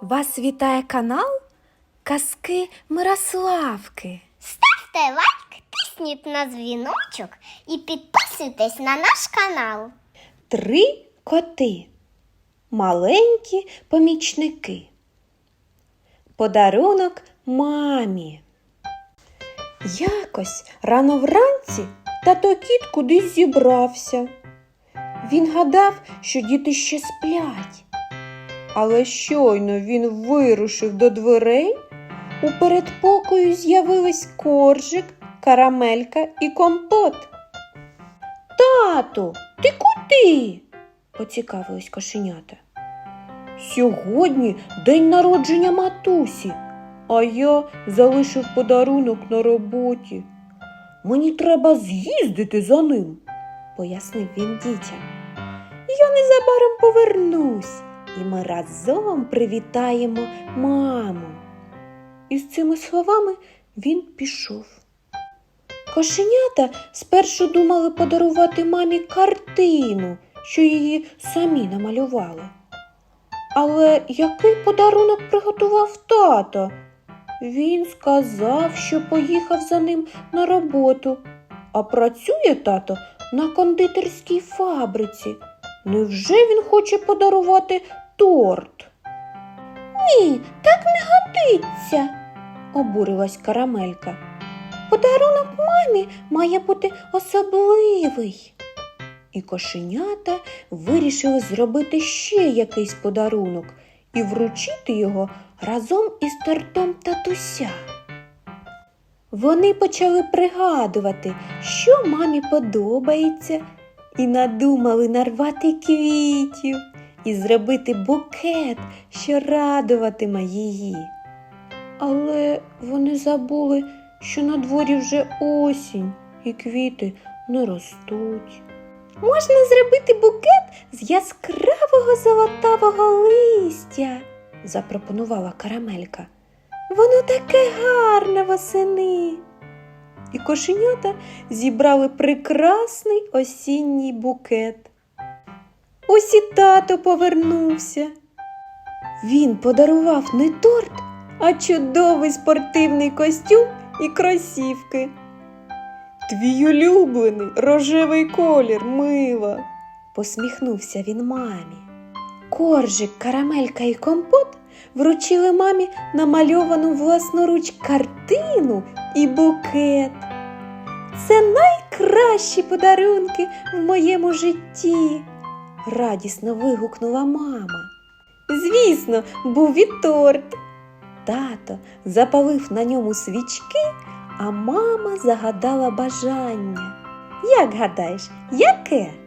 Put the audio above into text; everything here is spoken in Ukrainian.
Вас вітає канал Казки Мирославки. Ставте лайк, тисніть на дзвіночок і підписуйтесь на наш канал. Три коти. Маленькі помічники. Подарунок мамі. Якось рано вранці тато кіт кудись зібрався. Він гадав, що діти ще сплять. Але щойно він вирушив до дверей, у передпокою з'явились коржик, карамелька і компот. Тату, ти куди? поцікавились кошенята. Сьогодні день народження матусі, а я залишив подарунок на роботі. Мені треба з'їздити за ним, пояснив він дітям. Я незабаром повернусь, і ми разом привітаємо маму. І з цими словами він пішов. Кошенята спершу думали подарувати мамі картину, що її самі намалювали. Але який подарунок приготував тато? Він сказав, що поїхав за ним на роботу, а працює тато на кондитерській фабриці. Невже він хоче подарувати торт? Ні, так не годиться, обурилась карамелька. Подарунок мамі має бути особливий. І кошенята вирішили зробити ще якийсь подарунок і вручити його разом із тортом татуся. Вони почали пригадувати, що мамі подобається, і надумали нарвати квітів і зробити букет, що радуватиме її. Але вони забули, що на дворі вже осінь і квіти не ростуть. Можна зробити букет з яскравого золотавого листя, запропонувала карамелька. Воно таке гарне восени. І кошенята зібрали прекрасний осінній букет. Ось і тато повернувся. Він подарував не торт, а чудовий спортивний костюм і кросівки. Твій улюблений рожевий колір, мила, посміхнувся він мамі. Коржик, карамелька і компот вручили мамі намальовану власноруч картину і букет. Це найкращі подарунки в моєму житті, радісно вигукнула мама. Звісно, був і торт. Тато запалив на ньому свічки, а мама загадала бажання. Як гадаєш, яке?